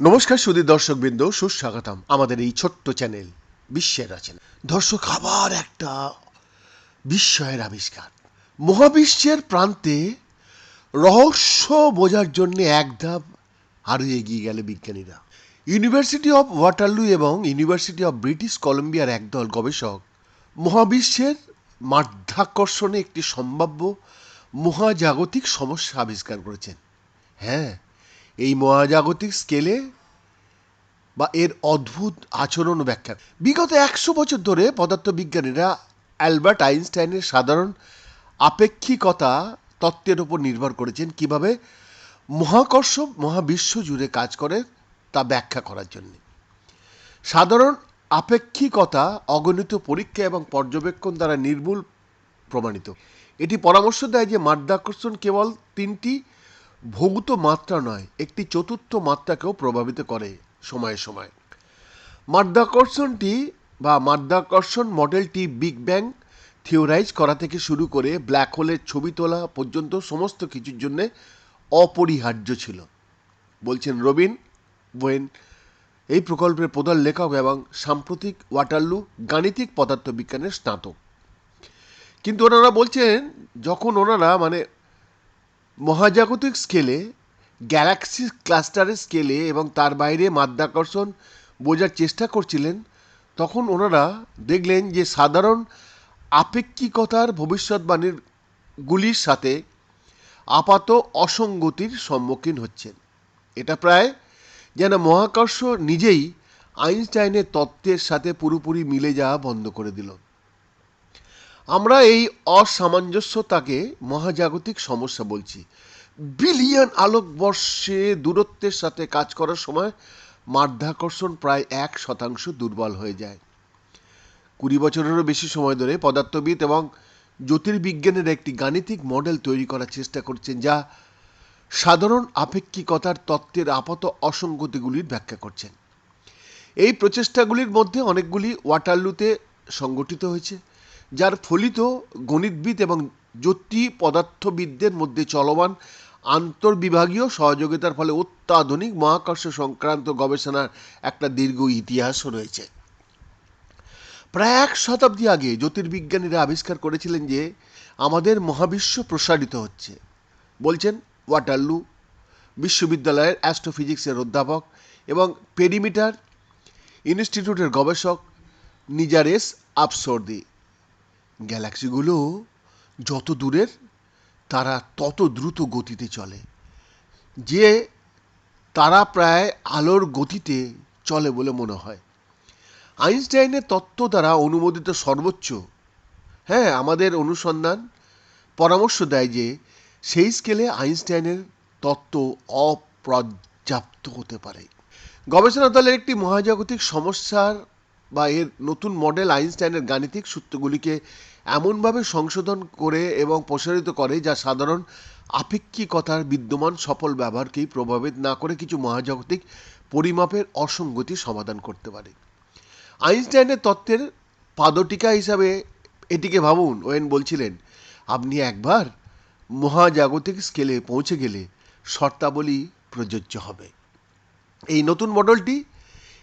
নমস্কার সুদী দর্শকবৃন্দ, সুস্বাগতম আমাদের এই ছোট্ট চ্যানেল, বিশ্বের রচনা। দর্শক, আবার একটা বিস্ময়ের আবিষ্কার। মহাবিশ্বের প্রান্তে রহস্য বোঝার জন্য এক ধাপ আরও এগিয়ে গেল বিজ্ঞানীরা। ইউনিভার্সিটি অফ ওয়াটারলু এবং ইউনিভার্সিটি অফ ব্রিটিশ কলম্বিয়ার একদল গবেষক মহাবিশ্বের মাধ্যাকর্ষণে একটি সম্ভাব্য মহাজাগতিক সমস্যা আবিষ্কার করেছেন। হ্যাঁ এই মহাজাগতিক স্কেলে বা এর অদ্ভুত আচরণ ব্যাখ্যা। বিগত একশো বছর ধরে পদার্থবিজ্ঞানীরা অ্যালবার্ট আইনস্টাইনের সাধারণ আপেক্ষিকতা তত্ত্বের উপর নির্ভর করেছেন কীভাবে মহাকর্ষ মহাবিশ্ব জুড়ে কাজ করে তা ব্যাখ্যা করার জন্য। সাধারণ আপেক্ষিকতা অগণিত পরীক্ষা এবং পর্যবেক্ষণ দ্বারা নির্ভুল প্রমাণিত। এটি পরামর্শ দেয় যে মাধ্যাকর্ষণ কেবল তিনটি ভৌত মাত্রা নয়, একটি চতুর্থ মাত্রাকেও প্রভাবিত করে সময়ে সময়ে। মাধ্যাকর্ষণটি বা মাধ্যাকর্ষণ মডেলটি বিগ ব্যাং থিওরাইজ করা থেকে শুরু করে ব্ল্যাক হোলের ছবি তোলা পর্যন্ত সমস্ত কিছুর জন্যে অপরিহার্য ছিল। বলছেন রবিন ওয়েন এই প্রকল্পের প্রধান লেখক এবং সাম্প্রতিক ওয়াটারলু গাণিতিক পদার্থবিজ্ঞানের স্নাতক। কিন্তু ওনারা বলছেন, যখন ওনারা মানে মহাজাগতিক স্কেলে গ্যালাক্সি ক্লাস্টারের স্কেলে এবং তার বাইরে মাধ্যাকর্ষণ বোঝার চেষ্টা করছিলেন, তখন ওনারা দেখলেন যে সাধারণ আপেক্ষিকতার ভবিষ্যৎবাণীর গুলির সাথে আপাত অসঙ্গতির সম্মুখীন হচ্ছেন। এটা প্রায় যেন মহাকর্ষ নিজেই আইনস্টাইনের তত্ত্বের সাথে পুরোপুরি মিলে যাওয়া বন্ধ করে দিল। আমরা এই অসামঞ্জস্যতাকে মহাজাগতিক সমস্যা বলছি। বিলিয়ন আলোকবর্ষে দূরত্বের সাথে কাজ করার সময় মাধ্যাকর্ষণ প্রায় এক শতাংশ দুর্বল হয়ে যায়। কুড়ি বছরেরও বেশি সময় ধরে পদার্থবিদ এবং জ্যোতির্বিজ্ঞানের একটি গাণিতিক মডেল তৈরি করার চেষ্টা করছেন, যা সাধারণ আপেক্ষিকতার তত্ত্বের আপাত অসঙ্গতিগুলির ব্যাখ্যা করছেন। এই প্রচেষ্টাগুলির মধ্যে অনেকগুলি ওয়াটারলুতে সংগঠিত হয়েছে। যার ফলিত গণিতবিদ এবং জ্যোতি পদার্থবিদদের মধ্যে চলমান আন্তর্বিভাগীয় সহযোগিতার ফলে অত্যাধুনিক মহাকর্ষ সংক্রান্ত গবেষণার একটা দীর্ঘ ইতিহাসও রয়েছে। প্রায় এক শতাব্দী আগে জ্যোতির্বিজ্ঞানীরা আবিষ্কার করেছিলেন যে আমাদের মহাবিশ্ব প্রসারিত হচ্ছে। বলছেন ওয়াটারলু, বিশ্ববিদ্যালয়ের অ্যাস্ট্রোফিজিক্সের অধ্যাপক এবং পেরিমিটার ইনস্টিটিউটের গবেষক নিজারেস আফসর্দি গ্যালাক্সিগুলো যত দূরের, তারা তত দ্রুত গতিতে চলে। যে তারা প্রায় আলোর গতিতে চলে বলে মনে হয়। আইনস্টাইনের তত্ত্ব দ্বারা অনুমোদিত সর্বোচ্চ হ্যাঁ আমাদের অনুসন্ধান পরামর্শ দেয় যে, সেই স্কেলে আইনস্টাইনের তত্ত্ব অপর্যাপ্ত হতে পারে। গবেষণা দলের একটি মহাজাগতিক সমস্যার বা এর নতুন মডেল আইনস্টাইনের গাণিতিক সূত্রগুলিকে এমনভাবে সংশোধন করে এবং প্রসারিত করে যা সাধারণ আপেক্ষিকতার বিদ্যমান সফল ব্যবহারকেই প্রভাবিত না করে কিছু মহাজাগতিক পরিমাপের অসঙ্গতি সমাধান করতে পারে। আইনস্টাইনের তত্ত্বের পাদটিকা হিসাবে এটিকে ভাবুন, ওয়েন বলছিলেন, আপনি একবার মহাজাগতিক স্কেলে পৌঁছে গেলে শর্তাবলী প্রযোজ্য হবে। এই নতুন মডেলটি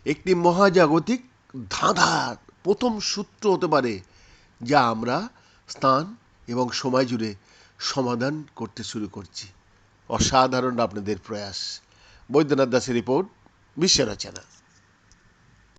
একটি মহাজাগতিক ধাঁধার প্রথম সূত্র হতে পারে যা আমরা স্থান এবং সময় জুড়ে সমাধান করতে শুরু করছি। অসাধারণ আপনাদের প্রয়াস। বৈদ্যনাথ দাসের রিপোর্ট, বিশ্ব রচনা।